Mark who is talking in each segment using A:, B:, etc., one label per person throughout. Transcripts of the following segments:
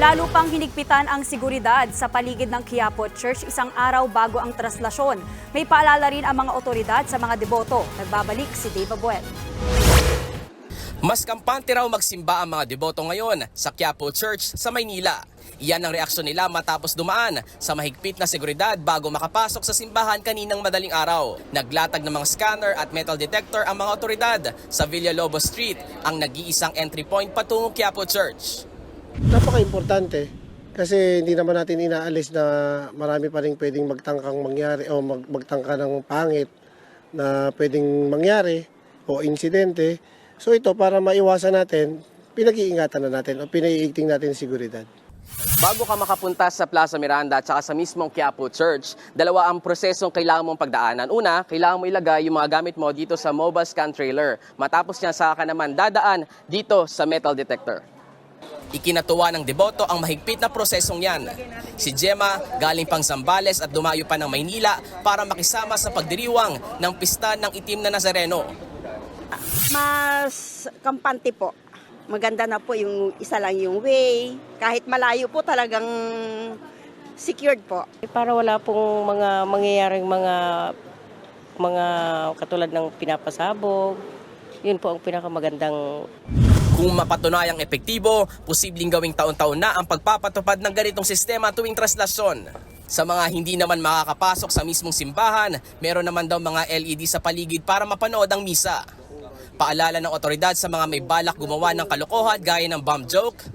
A: Lalo pang hinigpitan ang seguridad sa paligid ng Quiapo Church isang araw bago ang traslasyon. May paalala rin ang mga otoridad sa mga deboto. Nagbabalik si Dave Abuel.
B: Mas kampante raw magsimba ang mga deboto ngayon sa Quiapo Church sa Maynila. Iyan ang reaksyon nila matapos dumaan sa mahigpit na seguridad bago makapasok sa simbahan kaninang madaling araw. Naglatag ng mga scanner at metal detector ang mga otoridad sa Villalobos Street, ang nag-iisang entry point patungo Quiapo Church.
C: Napaka-importante kasi hindi naman natin inaalis na marami pa rin pwedeng magtangkang mangyari o mag, magtangka ng pangit na pwedeng mangyari o insidente. So ito para maiwasan natin, pinag-iingatan na natin o pinaiigting natin seguridad.
B: Bago ka makapunta sa Plaza Miranda at saka sa mismong Quiapo Church, dalawa ang prosesong kailangan mong pagdaanan. Una, kailangan mo ilagay yung mga gamit mo dito sa mobile scan trailer. Matapos niyan, saka ka naman dadaan dito sa metal detector. Ikinatuwa ng deboto ang mahigpit na prosesong yan. Si Gemma galing pang Zambales at dumayo pa ng Maynila para makisama sa pagdiriwang ng pista ng itim na Nazareno.
D: mas kampante po. Maganda na po yung isa lang yung way. Kahit malayo po talagang secured po.
E: Para wala pong mga mangyayaring mga mga katulad ng pinapasabog. Yun po ang pinakamagandang
B: Kung mapatunayang epektibo, posibleng gawing taon-taon na ang pagpapatupad ng ganitong sistema tuwing traslasyon. Sa mga hindi naman makakapasok sa mismong simbahan, meron naman daw mga LED sa paligid para mapanood ang misa. Paalala ng otoridad sa mga may balak gumawa ng kalokohan gaya ng bomb joke,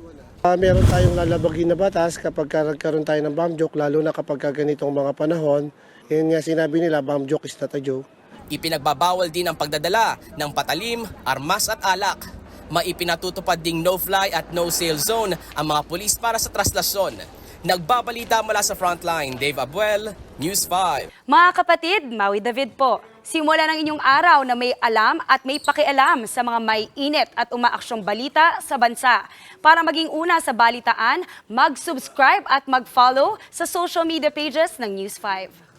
C: Uh, meron tayong lalabagin na batas kapag ka nagkaroon tayo ng bomb joke, lalo na kapag ka ganitong mga panahon. Yun nga sinabi nila, bomb joke is not a joke.
B: Ipinagbabawal din ang pagdadala ng patalim, armas at alak. Maipinatutupad ding no-fly at no-sail zone ang mga pulis para sa traslasyon. Nagbabalita mula sa frontline, Dave Abuel, News 5.
A: Mga kapatid, Maui David po. Simula ng inyong araw na may alam at may pakialam sa mga may init at umaaksyong balita sa bansa. Para maging una sa balitaan, mag-subscribe at mag-follow sa social media pages ng News 5.